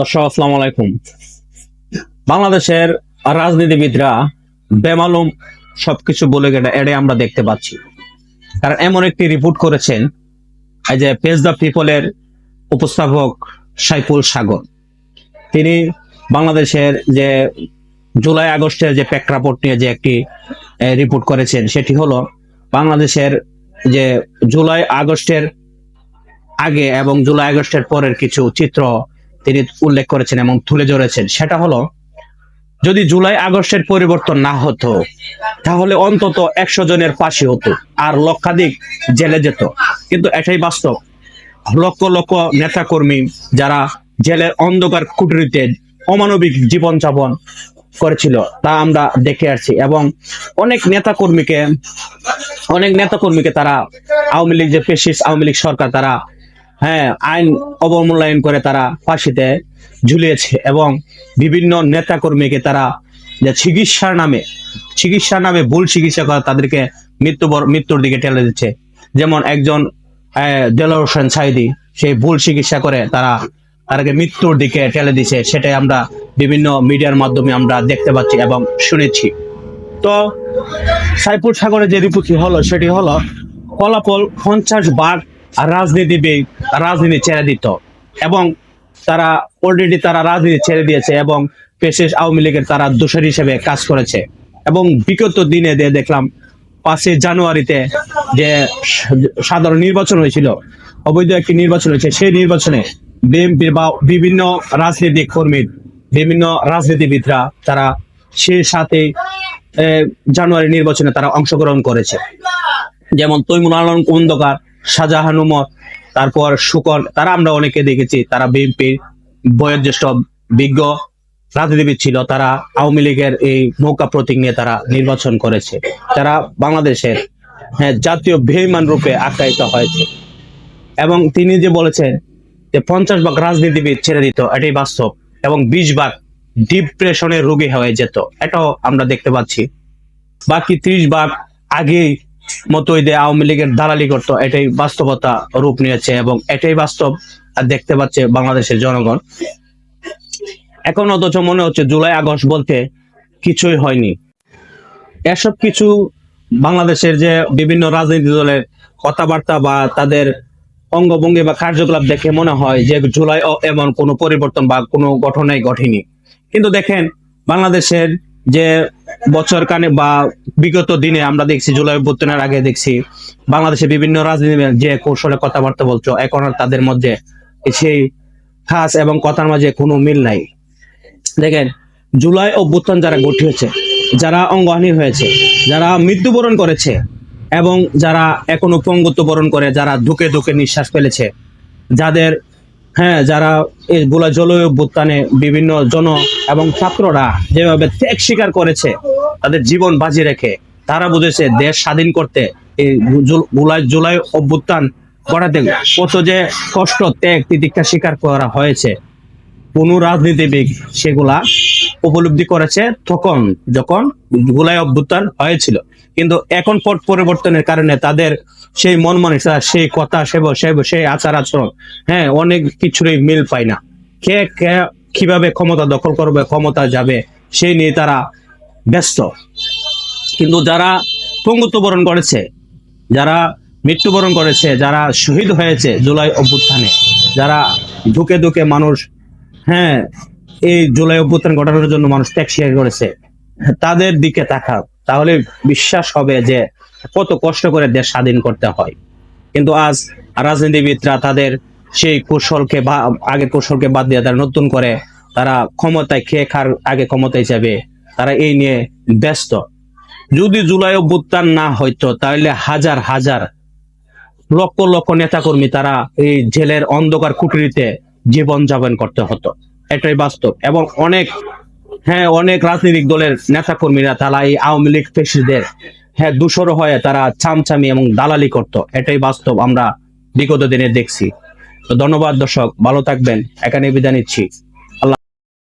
দর্শক, আসসালামু আলাইকুম। বাংলাদেশের রাজনীতিবিদরা বেমালুম সবকিছু বলে গেলে এড়ে আমরা দেখতে পাচ্ছি। কারণ এমন একটি রিপোর্ট করেছেন, এই যে পেজ দ্য পিপলের উপস্থাপক সাইফুল সাগর। তিনি বাংলাদেশের যে জুলাই আগস্টের যে প্রেক্ষাপট নিয়ে যে একটি রিপোর্ট করেছেন, সেটি হলো বাংলাদেশের যে জুলাই আগস্টের আগে এবং জুলাই আগস্টের পরের কিছু চিত্র তিনি উল্লেখ করেছেন এবং তুলে ধরেছেন। সেটা হলো, যদি জুলাই আগস্টের পরিবর্তন না হতো, তাহলে অন্তত একশো জনের পাশে হতো আর লক্ষাধিক জেলে যেত। কিন্তু এটাই বাস্তব। লক্ষ লক্ষ নেতা কর্মী যারা জেলের অন্ধকার কুটুরিতে অমানবিক জীবনযাপন করেছিল, তা আমরা দেখে আসছি এবং অনেক নেতা কর্মীকে অনেক নেতা কর্মীকে তারা আওয়ামী লীগ যে পেশিস আওয়ামী লীগ সরকার তারা হ্যাঁ আইন অবমূল্যায়ন করে তারা ফাঁসিতে ঝুলিয়েছে এবং বিভিন্ন নেতা কর্মীকে তারা যে চিকিৎসার নামে চিকিৎসার নামে ভুল চিকিৎসা করে তাদেরকে মৃত্যু মৃত্যুর দিকে ঠেলে দিচ্ছে। যেমন একজন আহ, দেলোয়ার হোসেন সাইদি সেই ভুল চিকিৎসা করে তারা তাদেরকে মৃত্যুর দিকে ঠেলে দিছে। সেটাই আমরা বিভিন্ন মিডিয়ার মাধ্যমে আমরা দেখতে পাচ্ছি এবং শুনেছি। তো সাইফুল সাগরের যে রিপোর্টটি হলো সেটি হলো ফলাফল পঞ্চাশ বার রাজনীতিবিদ রাজনীতি ছেড়ে দিত। এবং তারা অলরেডি তারা রাজনীতি ছেড়ে দিয়েছে এবং পেশেষ আওয়ামী লীগের তারা দোষর হিসেবে কাজ করেছে। এবং বিগত দিনে দিয়ে দেখলাম পাঁচই জানুয়ারিতে যে সাধারণ নির্বাচন হয়েছিল, অবৈধ একটি নির্বাচন হয়েছে, সেই নির্বাচনে বিএনপির বা বিভিন্ন রাজনৈতিক কর্মীর বিভিন্ন রাজনীতিবিদরা তারা সে সাথে জানুয়ারি নির্বাচনে তারা অংশগ্রহণ করেছে। যেমন তৈমুল আলম কুন্দকার শাহজাহান উমর, তারপর শুকর তারা আমরা অনেকে দেখেছি, তারা বিএনপির বয়োজ্যেষ্ঠ বিজ্ঞ রাজনীতিবিদ ছিল, তারা আওয়ামী লীগের এই নৌকা প্রতীক নিয়ে তারা নির্বাচন করেছে। তারা বাংলাদেশের হ্যাঁ জাতীয় বেইমান রূপে আখ্যায়িত হয়েছে। এবং তিনি যে বলেছেন যে পঞ্চাশ ভাগ রাজনীতিবিদ ছেড়ে দিত, এটাই বাস্তব। এবং বিশ ভাগ ডিপ্রেশনের রোগী হয়ে যেত, এটাও আমরা দেখতে পাচ্ছি। বাকি ত্রিশ ভাগ আগেই মতোই দিয়ে আওয়ামী লীগের দালালি করতো, এটাই বাস্তবতা রূপ নিয়েছে এবং এটাই বাস্তব দেখতে পাচ্ছে বাংলাদেশের জনগণ। এখন অথচ মনে হচ্ছে জুলাই, আগস্ট বলতে কিছুই হয়নি। এসব কিছু বাংলাদেশের যে বিভিন্ন রাজনৈতিক দলের কথাবার্তা বা তাদের অঙ্গভঙ্গি বা কার্যকলাপ দেখে মনে হয় যে জুলাই এমন কোনো পরিবর্তন বা কোনো ঘটনাই ঘটেনি। কিন্তু দেখেন, বাংলাদেশের যে বছর কানে বা বিগত দিনে আমরা দেখছি, জুলাই অভ্যুত্থানের আগে দেখছি, বাংলাদেশে বিভিন্ন রাজনীতি যে কৌশলে কথাবার্তা বলছো, এখন আর তাদের মধ্যে সেই খাস এবং কথার মাঝে কোনো মিল নাই। দেখেন, জুলাই অভ্যুত্থান যারা গঠিয়েছে, যারা অঙ্গহানি হয়েছে, যারা মৃত্যুবরণ করেছে, এবং যারা এখনও পঙ্গুত্ব বরণ করে, যারা ধুকে ধুকে নিঃশ্বাস ফেলেছে, যাদের হ্যাঁ যারা এই গোলা জলবায়ু অভ্যুত্থানে বিভিন্ন জন এবং ছাত্ররা যেভাবে ত্যাগ স্বীকার করেছে, তাদের জীবন বাজি রেখে, তারা বুঝেছে দেশ স্বাধীন করতে এই জুল- জুলাই জুলাই অভ্যুত্থান গড়াতে কত যে কষ্ট ত্যাগ তিতিক্ষা স্বীকার করা হয়েছে। কোন রাজনীতিবিদ সেগুলা উপলব্ধি করেছে তখন যখন গুলাই অভ্যুত্থান হয়েছিল। কিন্তু এখন পট পরিবর্তনের কারণে তাদের সেই মন মানসিকতা সেই কথা সেব সেব সেই আচার আচরণ হ্যাঁ অনেক কিছুরই মিল পায় না। কে কে কীভাবে ক্ষমতা দখল করবে, ক্ষমতা যাবে, সেই নিয়ে তারা ব্যস্ত। কিন্তু যারা পঙ্গুত্ব বরণ করেছে, যারা মৃত্যুবরণ করেছে, যারা শহীদ হয়েছে জুলাই অভ্যুত্থানে, যারা ধুকে ধুকে মানুষ হ্যাঁ এই জুলাই অভ্যুত্থান ঘটানোর জন্য মানুষ ত্যাগ স্বীকার করেছে। তাদের দিকে তাকাও, তাহলে বিশ্বাস হবে যে কত কষ্ট করে দেশ স্বাধীন করতে হয়। কিন্তু আজ রাজনীতিবিদরা তাদের সেই কৌশলকে বা, আগের কৌশলকে বাদ দিয়ে তারা নতুন করে তারা ক্ষমতায় খেয়ে খার আগে ক্ষমতায় যাবে, তারা এই নিয়ে ব্যস্ত। যদি জুলাই অভ্যুত্থান না হইতো, তাহলে হাজার হাজার লক্ষ লক্ষ নেতাকর্মী তারা এই জেলের অন্ধকার কুটুরিতে জীবন যাপন করতে হতো। এটাই বাস্তব এবং অনেক হ্যাঁ অনেক রাজনৈতিক দলের নেতা কর্মীরা তারা এই আওয়ামী লীগ পেশিদের হ্যাঁ দূষর হয়ে তারা চামচামি এবং দালালি করত। এটাই বাস্তব আমরা বিগত দিনে দেখছি। তো ধন্যবাদ দর্শক, ভালো থাকবেন। এখানে বিদায় নিচ্ছি।